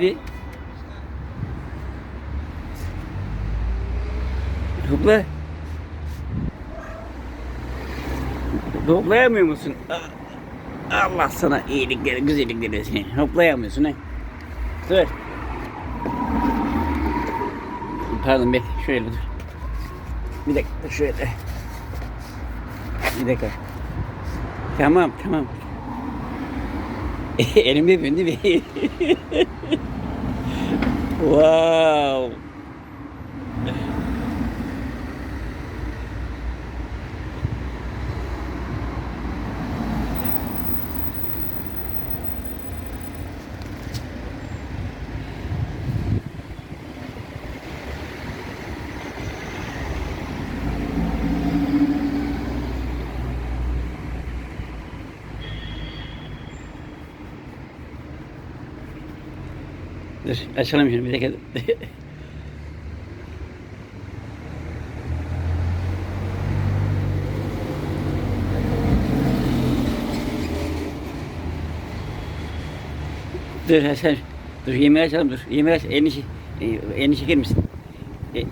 Bir. Hoplayamıyor musun? Allah sana iyilikleri, güzellikleri versin. Hoplayamıyorsun ha. Dur. Pardon bekle, şöyle dur. Bir dakika, şöyle. Bir dakika. Tamam, tamam. Elimde değil mi? wow. Dur açalım şunu bir dakika. dur Hasan. Dur yemeği açalım dur. Yemeği aç. Elini, e, elini çeker misin? E,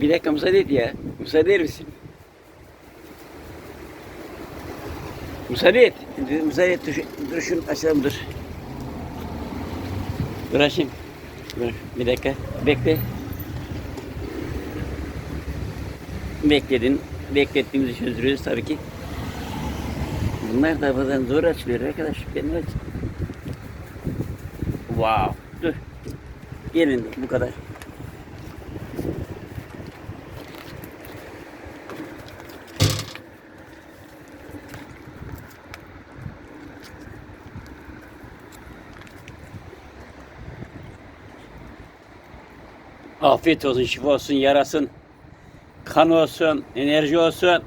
bir dakika müsaade et ya. Müsaade eder misin? Müsaade et. Müsaade et. Dur, şu- dur şunu açalım dur. Dur bir dakika. Bekle. Bekledin. Beklettiğimizi çözdürüyoruz tabii ki. Bunlar da bazen zor açılıyor arkadaş. Benim aç. Wow. Dur. Gelin bu kadar. Afiyet olsun, şifa olsun, yarasın, kan olsun, enerji olsun.